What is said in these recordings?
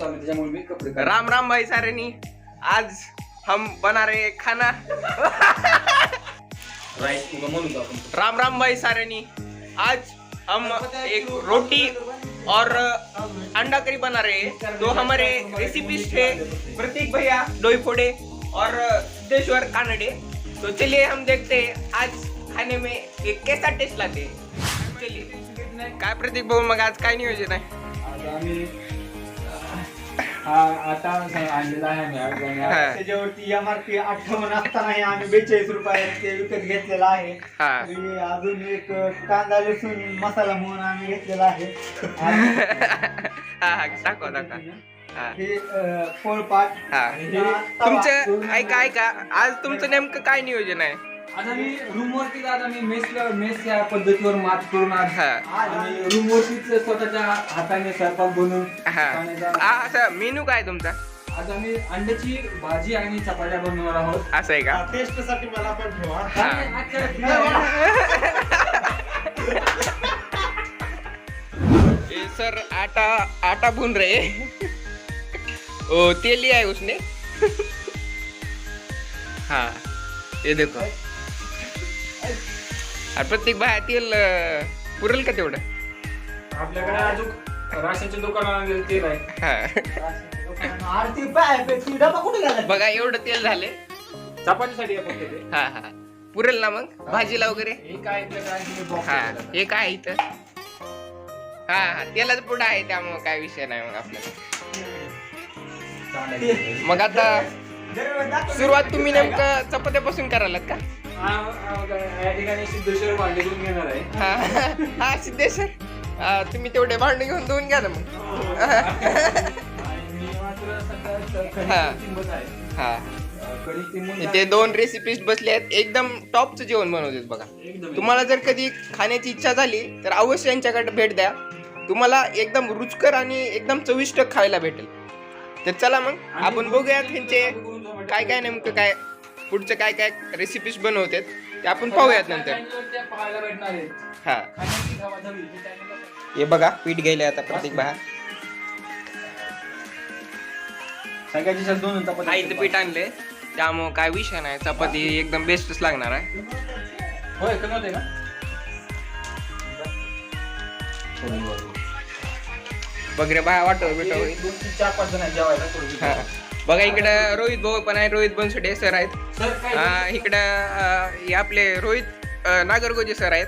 त्याच्यामुळे मी कपडे काढले. राम राम भाई सारेनी. आज हम बना रहे हैं खाना. राईस उगा म्हणून जाऊ आपण. राम राम भाई सारेनी. आज हम एक रोटी और अंडा करी बना रहे हैं. तो हमारे रेसिपीज थे प्रतीक भैया डोई फोड़े और सिद्धेश्वर कानडे. तो चलिए हम देखते हैं आज खाने में एक कैसा टेस्ट लाते हैं? चलिए. काय प्रतीक भाऊ मग आज काय नियोजन आहे? आज आम्ही हा आता आणलेला आहे आम्ही. हा. त्याच्यावरती एम आर पी अठ्ठावन्न असतानाही आम्ही बेचाळीस रुपयात ते विकत घेतलेला आहे. हा. आणि अजून एक कांदा लसूण मसाला म्हणून आम्ही घेतलेला आहे. हा हा. दाखवा दाखवा. हा हे. अं, पोळपाट हा आणि हे. तुमचं ऐका ऐका. आज तुमचं नेमकं काय नियोजन आहे? आज आम्ही रूम वरती आज आम्ही मेसला मेस या पद्धतीवर मात करून आज हा. आणि रूम वरतीच स्वतःच्या हाताने स्वयंपाक बनवून खाण्याचा- असं मेनू काय तुमचा? आज आम्ही अंड्याची भाजी आणि चपात्या बनवणार आहोत. असं आहे का? टेस्टसाठी मला पण ठेवा. हा. आणि आजच्या दिवशी- ये सर आटा आटा भून रहे ओ तेल लिया है उसने. हाँ ये देखो. प्रत्येक भाई तेल पुरेल का तेवढं? आपल्याकडे अजून राशनच्या तेल आहे. हा. आरती पाय पेक्षी डबा कुठे गेला बघा एवढं तेल झाले. चपातीसाठी आहे फक्त ते. हा हा. पुरेल ना मग? भाजीला वगैरे? हे काय box हा आहे त्याला. हे काय आहे इथं. हा हा. तेलाच पुढं आहे त्यामुळं काय विषय नाही मग आपल्याला. मग आता सुरुवात तुम्ही नेमकं चपात्यापासून करायलात का? या ठिकाणी सिद्धेश्वर भांडे घेऊन घेणार आहे. हा हा सिद्धेश्वर? हा, तुम्ही तेवढे भांडे घेऊन धुवून घ्या ना मग. आणि मी मात्र सध्या कढी हा. आहे. हा. अं, कढी तिंबून इथे दोन रेसिपीज बसले आहेत. एकदम टॉपचं जेवण बनवतात बघा. एकदम तुम्हाला जर कधी खाण्याची इच्छा झाली तर अवश्य यांच्याकडे भेट द्या. तुम्हाला एकदम रुचकर आणि एकदम चविष्ट खायला भेटेल. तर चला मग आपण बघूयात ह्यांचे काय काय नेमकं काय पुढचं काय काय रेसिपीज बनवतात ते आपण पाहूयात नंतर. आहे हा. हे बघा पीठ गेले आता प्रत्येक बाहेर सगळ्यात दिवसात दोन आईचं पीठ आणले त्यामुळं काय विषय नाही चपाती एकदम बेस्टच लागणार आहे. होय कमी होते का? वगैरे बाहेर वाटव भेटव दोन तीन चार पाच जण आहेत जेवायला थोडी हा. बघा इकडं रोहित भाऊ पण आहे रोहित बनसुडे सर आहेत. सर इकडं हे आपले रोहित नागरगोजे सर आहेत.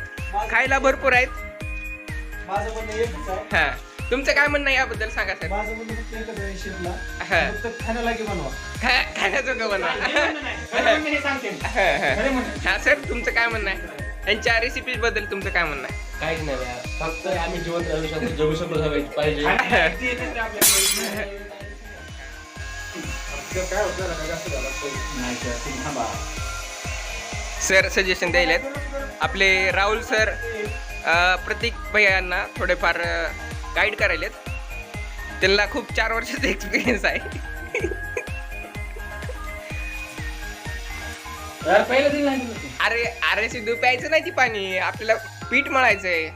खायला भरपूर आहेत. माझं म्हणणं एकच आहे. हा. तुमचं काय म्हणणं आहे याबद्दल सांगा सर? माझं म्हणणं फक्त एकच आहे शिपला हा. फक्त खाण्यालागी बनवा. खा- हे. सांगते मी. खरं सर तुमचं काय म्हणणं आहे? त्यांच्या रेसिपीजबद्दल तुमचं काय म्हणणं आहे? काहीच नाही. फक्त आम्ही जिवंत राहू शकतो जगू शकतो सगळे पाहिजे. आणि ते येते ते आपल्याकडे. आपलं काय होतं ना, जास्त झालं असतं. नाही सर, तुम्ही थांबा. सर सजेशन द्यायला आपले राहुल सर अ, प्रतीक भैयांना थोडेफार गाईड करायलेत. त्यांना खूप चार वर्षाचा एक्सपिरियन्स आहे. यार, पहिलं दिन नाही दिलं. अरे अरे सिद्धू प्यायचं नाही ती पाणी. आपल्याला पीठ मळायचंय.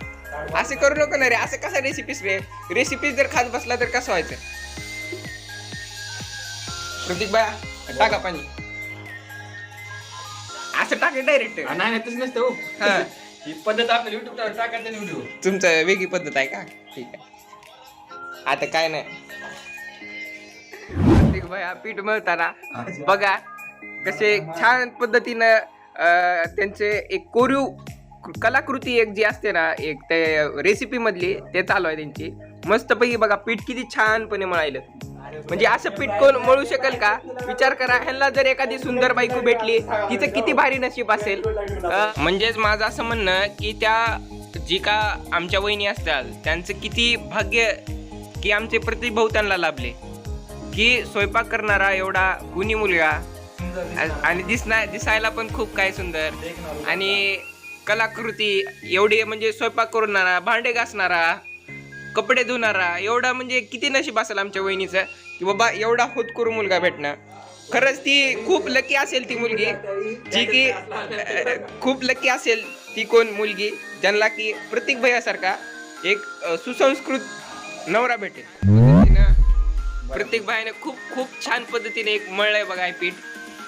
असं करू नको ना रे. असं कसा रेसिपीज रे? रेसिपीज जर खात बसला तर कसं व्हायचं? प्रतीक बाया टाका पाणी असं टाके डायरेक्ट हा, नाही नाही तसं नसतं हो. हा ही पद्धत आपल्या युट्यूब टाकायचं व्हिडिओ तुमचं वेगळी पद्धत आहे का ठीक आहे आता काय नाही प्रत्येक बाया पीठ मळताना बघा कसे छान पद्धतीनं अं, त्यांचे एक कोरीव कलाकृती एक जी असते ना एक ते रेसिपी मधली ते चालू आहे त्यांची मस्तपैकी बघा पीठ किती छानपणे मळायलं म्हणजे असं पिटकोन मळू शकेल का? विचार करा ह्यांना जर एखादी सुंदर बायको भेटली तिचं किती भारी नशीब असेल? म्हणजेच माझं असं म्हणणं की त्या जी का आमच्या वहिनी असतात त्यांचं किती भाग्य की आमचे प्रतिभाऊ त्यांना लाभले. की स्वयंपाक करणारा एवढा गुणी मुलगा आणि दिसना दिसायला पण खूप काय सुंदर. आणि कलाकृती एवढी म्हणजे स्वयंपाक करणारा भांडे घासणारा कपडे धुणारा एवढा म्हणजे किती नशीब असेल आमच्या वहिनीचं? की बाबा एवढा होतकरू मुलगा भेटणं. खरंच ती खूप लकी असेल ती मुलगी. जी की खूप लकी असेल ती कोण मुलगी? ज्यांना की प्रतीक भैयासारखा एक सुसंस्कृत नवरा भेटेल. प्रत्येक बायाने खूप खूप छान पद्धतीने एक मळलंय बघा हे पीठ.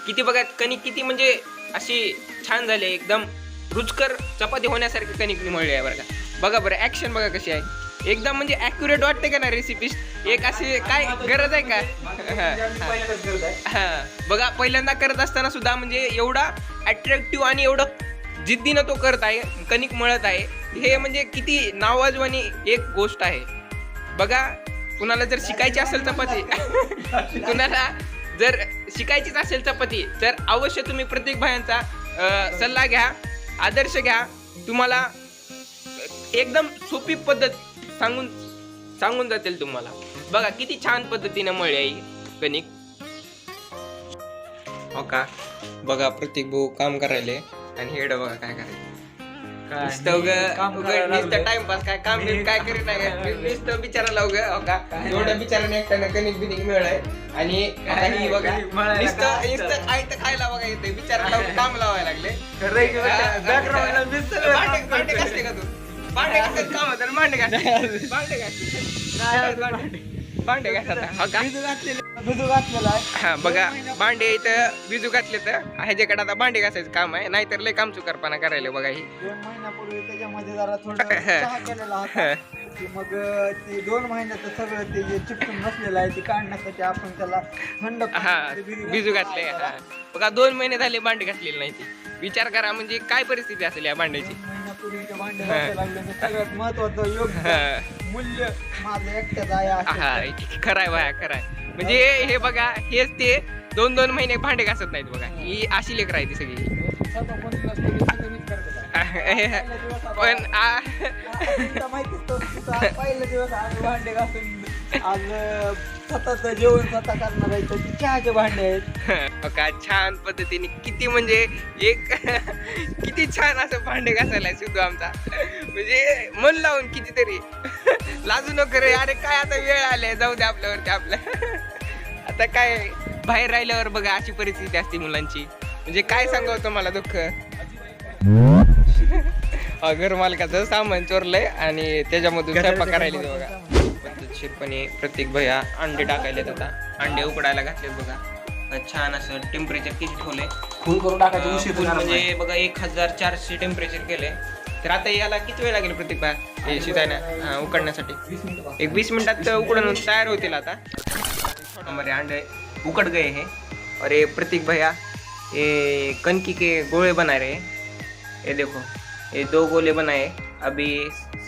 किती बघा कणिक किती म्हणजे अशी छान झाली आहे, एकदम रुचकर चपाती होण्यासारखी कणिक मळली आहे बरं का. बघा बरं ऍक्शन बघा कशी आहे. एकदम म्हणजे ॲक्युरेट वाटते का ना रेसिपी एक अशी काय गरज आहे का? हा, बघा पहिल्यांदा करत असताना सुद्धा म्हणजे एवढा अट्रॅक्टिव्ह आणि एवढं जिद्दीनं तो करत आहे कणिक मळत आहे. हे म्हणजे किती नावाजवानी एक गोष्ट आहे. बघा कुणाला जर शिकायची असेल चपाती कुणाला जर शिकायचीच असेल चपाती तर अवश्य तुम्ही प्रत्येक भायांचा सल्ला घ्या आदर्श घ्या. तुम्हाला एकदम सोपी पद्धत सांगून सांगून जातील तुम्हाला. बघा किती छान पद्धतीने मळी आहे कणिक. हो का? बघा प्रत्येक भाऊ काम करायले आणि हेड बघा काय करायचं टाइमपास काय काम काय करीत नाही. उगं हो का? एवढं बिचाराने एकट्यानं कणिक बिनिक मिळाय आणि आता बघा नुसतं नुसतं काय तर खायला बघा येते बिचाराला काम लावायला लागले. भिजू घातलेला आहे हा बघा भांडे इथं बिजू घातले तर ह्याच्याकडे आता भांडे घासायचं काम आहे. नाहीतर लय काम चुकारपणा करायला बघा ही. दोन महिन्यापूर्वी त्याच्यामध्ये जरा थोडं मग ते दोन महिन्याचं सगळं ते जे चिपकून बसलेलं आहे ते काढण्यासाठी आपण त्याला थंड हा बिजू घातले बघा दोन महिने झाले भांडे घातलेले नाही ती विचार करा म्हणजे काय परिस्थिती असेल या भांड्याची? दोन महिन्यापूर्वी ते भांडे. घासायला लागले आणि सगळ्यात महत्वाचं योग्य. मूल्य माझं एकट्याचं आहे असं. खराय बाया खराय म्हणजे हे बघा हेच ते दोन दोन महिने भांडे घासत नाहीत बघा ही अशी लेकर आहे ती सगळी पण आ- तुला माहितीच तो तुझा पहिला दिवस आज भांडे घासून आज अं, स्वतःचं जेवण स्वतः करणार आहे तर ते चहाचे भांडे आहेत. बघा छान पद्धतीने किती म्हणजे एक किती छान असं भांडे घासायला सिद्धू आमचा. म्हणजे मन लावून कितीतरी. लाजू नको रे अरे काय आता वेळ आले जाऊ दे आपल्यावरती आपल्या आता काय बाहेर राहिल्यावर बघा अशी परिस्थिती असते मुलांची. म्हणजे काय सांगावं तुम्हाला दुःख? घर मालकाचं सामान चोरलंय आणि त्याच्यामधून स्वयंपाक करायला बघा. पद्धतशीरपणे प्रत्येक भया अंडे टाकायले आता अंडे उकडायला घातलेत बघा. छान असं टेम्परेचर किती ठेवलंय. फुल करून टाकायचं उशीर नाही. म्हणजे बघा एक हजार चारशे टेम्परेचर केले तर आता याला किती वेळ लागेल प्रत्येक बा हे शिजायला हा, उकडण्यासाठी? वीस मिनिटं एक बीस मिनिटात उकडून तयार होतील आता. हमारे अंडे उकड़ गए हैं. और ये प्रतीक भैया ये कनकी के गोले बना रहे हैं. ये देखो ये दो गोले बनाए. अभी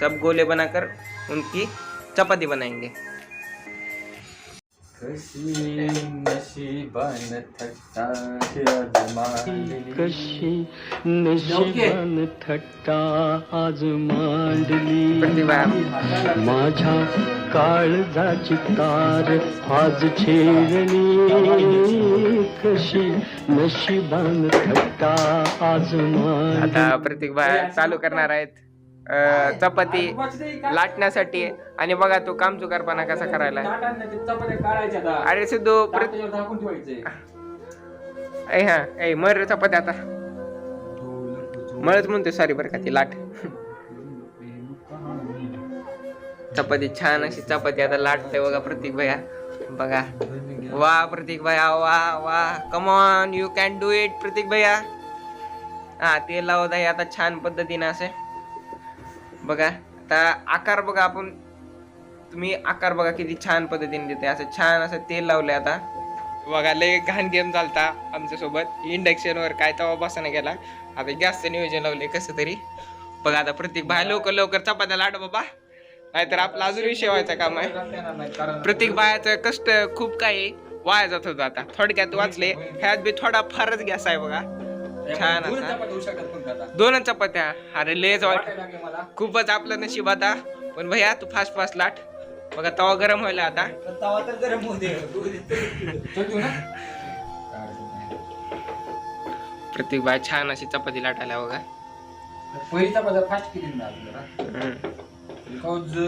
सब गोले बनाकर उनकी चपाती बनाएंगे। कशी नशिबान थट्टा अजमानली. कशी नशिबान थट्टा आज मांडली प्रतिभा माझ्या काळजाची तार आज छेडली। कशी नशिबान थट्टा आज मांडली आता प्रतीक भाई चालू करणार आहेत। अं, चपाती लाटण्यासाठी. आणि बघा तो कामचुकारपणा कसा करायला. चपात्या काढायच्या आता. अरे सिद्धू ताटाच्यावर झाकून ठेवायचे ऐ हा ऐ मर रे चपाती आता. मळच म्हणते सॉरी बरं का ती लाट. चपाती छान अशी चपाती आता लाटते बघा प्रतीक भैया. बघा. वा प्रतीक भैया वा वा. Come on you can do it Pratik भैया. हा ते लावत आहे आता छान पद्धतीने असे. बघा आता आकार बघा आपण तुम्ही आकार बघा किती छान पद्धतीने देते असं छान असं तेल लावलंय आता. बघा लय घाण गेम चालता आमच्यासोबत इंडक्शन वर काय तवा बसायला गेला. आता गॅसचं नियोजन लावलंय कसं तरी. बघा आता प्रत्येक बाय लवकर लवकर चपात्या लाट बाबा नाहीतर आपला अजून विषय व्हायचा काम आहे. प्रत्येक बायाचं कष्ट खूप काही वाया जात होतं आता. थोडक्यात वाचले. ह्यात बी थोडा फारच गॅस आहे बघा. छान दोन असा. दोनच चपात्या. अरे लयच वाट. खूपच आपलं नशीब आता. पण भैया तू फास्ट फास्ट लाट. बघा तवा गरम व्हायला आता. तवा तर गरम? प्रत्येक बाय छान अशी चपाती लाटायला बघा. पहिली चपात्या फास्ट केली ना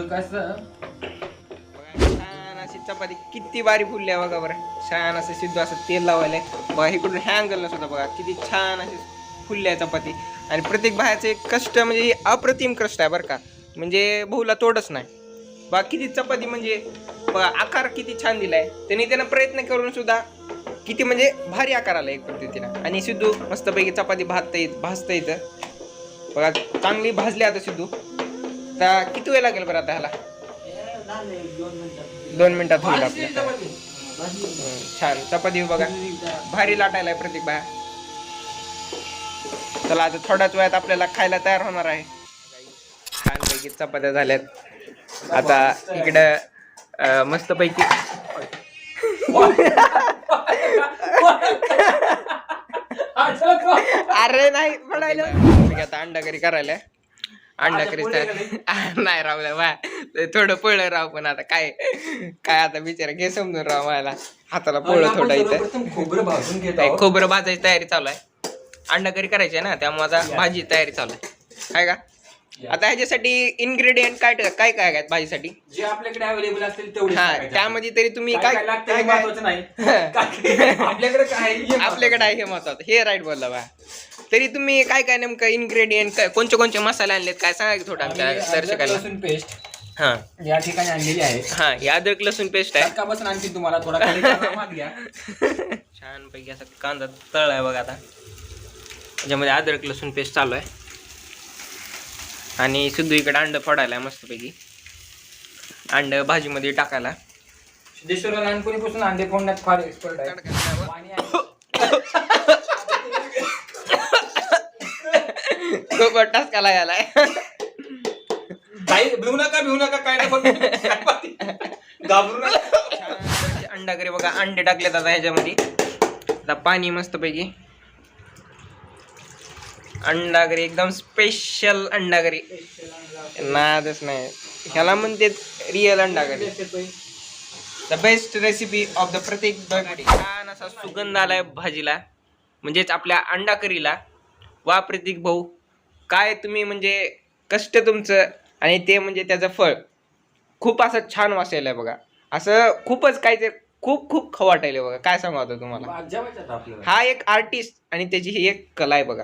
कसं चपाती किती बारी फुलली आहे बघा बरं. छान असं सिद्धू असं तेल लावायला. बघा इकडून हँगल सुद्धा बघा किती छान अशी फुलली आहे चपाती. आणि प्रत्येक बाहेरचं एक कष्ट म्हणजे अप्रतिम कष्ट आहे बरं का. म्हणजे भाऊला तोडच नाही. बघा किती चपाती म्हणजे बघा आकार किती छान दिलाय. त्यांनी त्यानं प्रयत्न करून सुद्धा किती म्हणजे भारी आकार आला एक पद्धतीनं. आणि सिद्धू मस्तपैकी चपाती भाजता येत भाजता येतं. बघा चांगली भाजली आता सिद्धू. तर किती वेळ लागेल बरं आता ह्याला? दोन मिनिटात होईल आपल्या छान. चपाती बघा. भारी लाटायला प्रतीक बाया. चला आता थोड्याच वेळात आपल्याला खायला तयार होणार आहे. छानपैकी चपात्या झाल्यात. आता इकडं मस्तपैकी अरे नाही आहे, आता अंडा करी करायला अंडा करी नाही राव बा. थोडं पळलं राव पण आता. काय काय आता बिचारा घे समजून राव मला. हाताला पोळं थोडं इथं. खोबरं भाजून घेत. खोबरं भाजायची तयारी चालू आहे. अंडा करी करायची आहे ना त्यामुळे आता भाजी तयारी चालू आहे. आहे का? आता ह्याच्यासाठी इन्ग्रेडियंट काय काय काय आहेत भाजीसाठी? जे आपल्याकडे अवेलेबल असतील तेवढे हा त्यामध्ये तरी तुम्ही काय काय महत्वाचं नाही. आपल्याकडे काय हे. आपल्याकडे आहे हे महत्वाचं. हे राईट बोलला बा. तरी तुम्ही काय काय नेमकं इन्ग्रेडियंट काय कोणते कोणते मसाले आणलेत? काय सांगा की थोडं आमच्या दर्शकाला लसूण पेस्ट हा. या ठिकाणी आणलेली आहे. हा हे अद्रक लसूण पेस्ट आहे. बसून आणखी तुम्हाला थोडा छान पैकी असा कांदा तळ आहे बघा आता. त्याच्यामध्ये अद्रक लसूण पेस्ट चालू आहे. आणि सिद्धू इकडे अंड फोडायला मस्तपैकी. अंड भाजीमध्ये टाकायला. सिद्धेश्वरला लहानपणीपासून अंडे फोडण्यात फार एक्सपर्ट आहे. खूप टाचकाला यालाय काही भिवू नका भिवू नका काय घाबरू नका. अंडा करी बघा अंडे टाकलेत आता ह्याच्यामध्ये. आता पाणी मस्तपैकी. अंडा करी एकदम स्पेशल अंडा करी नादच नाही. ह्याला म्हणते real anda curry the best recipe of the प्रत्येक छान असा सुगंध आलाय भाजीला. म्हणजेच आपल्या अंडा करीला वा प्रतीक भाऊ काय तुम्ही म्हणजे कष्ट तुमचं आणि ते म्हणजे त्याचं फळ. खूप असं छान वाचायला बघा. असं खूपच काय ते खूप खूप खाऊ वाटायला बघा. काय सांगू आता तुम्हाला? हा एक आर्टिस्ट आणि त्याची ही एक कला आहे बघा.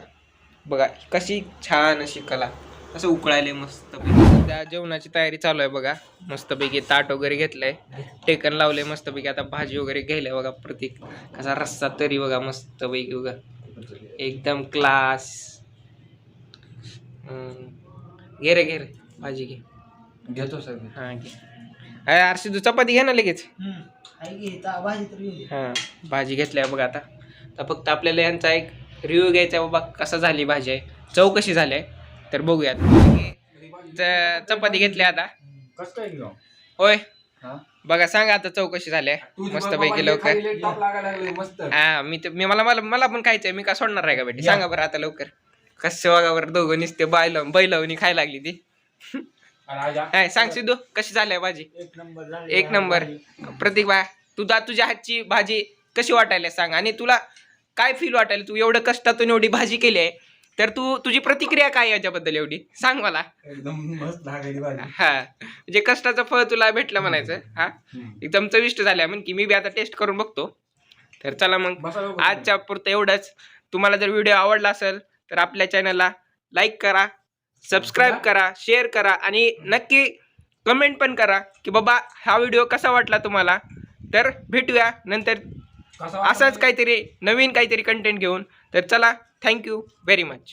बघा कशी छान अशी कला. असं उकळायले मस्त त्या जेवणाची तयारी चालू आहे बघा. मस्तपैकी ताट वगैरे घेतलंय. टेकन लावले मस्तपैकी. आता भाजी वगैरे घ्यायला बघा प्रतीक कसा रस्सा तरी बघा मस्तपैकी बघा. एकदम क्लास घे रे घे रे. भाजी घे. घेतो सर हा घे. अरे आरशी तू चपाती घे ना लगेच. हा भाजी घेतल्या बघा आता. तर फक्त आपल्याला यांचा एक रिव्ह्यू घ्यायचा बाबा कसा झाली भाजी आहे चव कशी झाली आहे तर बघूयात. च- चपाती घेतली आता. कसं काय घेऊ होय. हा? बघा सांगा आता चव कशी झाली आहे. मस्त पैकी लवकर. टॉप लागायला लागले मस्त. हा मी तर मी मला मला मला पण खायचंय मी का सोडणार आहे का बेटी? सांगा बरं आता लवकर. कसं बघा बरं दोघं नुसते बायला बैलावणी खायला लागली ती. आणि आज? आ- काय सांग सिद्धू कशी झाली आहे भाजी? एक नंबर झाली. एक नंबर. प्रतीक बा तुझा तुझ्या हातची भाजी कशी वाटायला सांग. आणि तुला काय फील वाटायला? तू एवढं कष्टातून एवढी भाजी केली आहे तर तू तुझी प्रतिक्रिया काय याच्याबद्दल एवढी? सांग मला. एकदम मस्त लागायची भाजी. हा. म्हणजे कष्टाचं फळ तुला भेटलं म्हणायचं हा? एकदम चविष्ट झाल्या म्हण की मी बी आता टेस्ट करून बघतो. तर चला मग बसा लवकर. आजच्या पुरतं एवढंच. तुम्हाला जर व्हिडिओ आवडला असेल तर आपल्या चॅनलला लाईक करा सबस्क्राईब करा शेअर करा आणि नक्की कमेंट पण करा की बाबा हा व्हिडिओ कसा वाटला तुम्हाला? तर भेटूया नंतर असाच काहीतरी नवीन काहीतरी कंटेंट घेऊन. तर चला थँक्यू व्हेरी मच